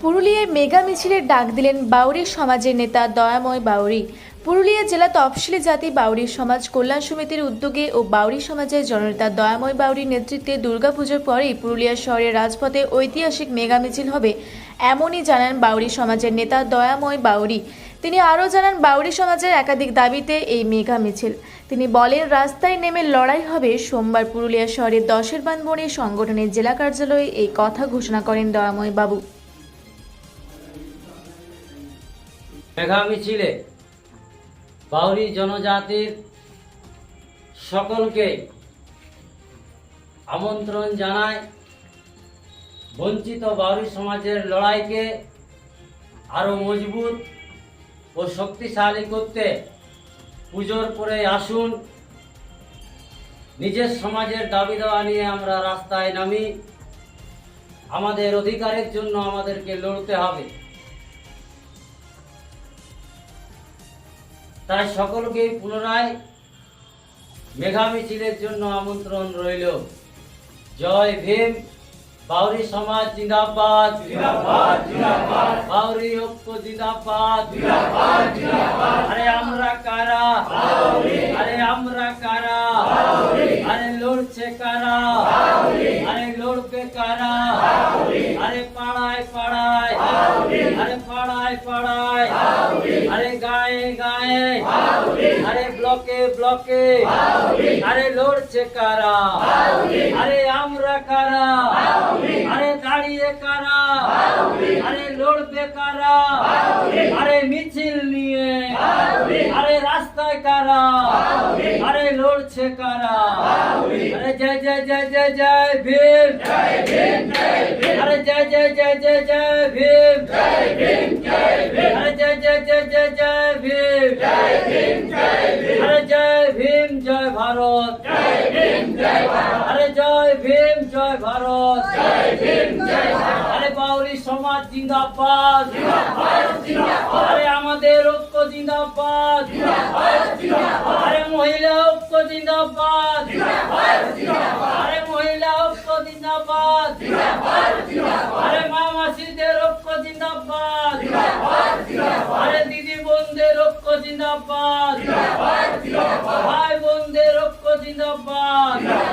পুরুলিয়ায় মেগা মিছিলের ডাক দিলেন বাউরি সমাজের নেতা দয়াময় বাউরি পুরুলিয়া জেলা তফসিলি জাতি বাউরি সমাজ কল্যাণ সমিতির উদ্যোগে ও বাউরি সমাজের জননেতা দয়াময় বাউরির নেতৃত্বে দুর্গাপুজোর পরেই পুরুলিয়া শহরের রাজপথে ঐতিহাসিক মেগা মিছিল হবে এমনই জানান বাউরি সমাজের নেতা দয়াময় বাউরি তিনি আরও জানান বাউরি সমাজের একাধিক দাবিতে এই মেগা মিছিল। তিনি বলেন, রাস্তায় নেমে লড়াই হবে। সোমবার পুরুলিয়া শহরের দশের বানবনী সংগঠনের জেলা কার্যালয়ে এই কথা ঘোষণা করেন দয়াময় বাবু। মেঘা মিছিলে বাউরি জনজাতির সকলকে আমন্ত্রণ জানায়, বঞ্চিত বাউরি সমাজের লড়াইকে আরও মজবুত ও শক্তিশালী করতে পুজোর পরে আসুন। নিজের সমাজের দাবি দেওয়া নিয়ে আমরা রাস্তায় নামি। আমাদের অধিকারের জন্য আমাদেরকে লড়তে হবে। তাই সকলকে পুনরায় মেঘা মিছিলের জন্য আমন্ত্রণ রইল। জয় ভীম বাউরি সমাজ জিন্দাবাদ। বাউরি ঐক্য জিন্দাবাদ। আরে আমরা কারা? আরে আমরা কারা? আরে লড়ছে কারা? আরে লড়বে কারা আরে পাড়ায় পাড়ায় আরে পাড়ায় আরে গায়ে গায়ে। আরে ব্লকে ব্লকে। আরে লড়ছে কারা? আরে আমরা কারা? আরে দাঁড়িয়ে কারা? আরে লড়বে কারা? আরে মিছিল নিয়ে। আরে রাস্তায় কারা? আরে লড়ছে কারা? আরে জয় জয় জয় জয় জয়, ভীম। আরে জয় জয় জয় জয় জয় আরে জয় ভীম জয় ভারত। আরে বাউরি সমাজ জিন্দাবাদ। আরে আমাদের ঐক্য জিন্দাবাদ। আরে মহিলা ঐক্য জিন্দাবাদ। আরে মহিলা ঐক্য জিন্দাবাদ। আরে মা মাসিদের ঐক্য জিন্দাবাদ। আরে দিদি বোনদের ঐক্য জিন্দাবাদ। ভাই বোনদের ঐক্য জিন্দাবাদ। আরে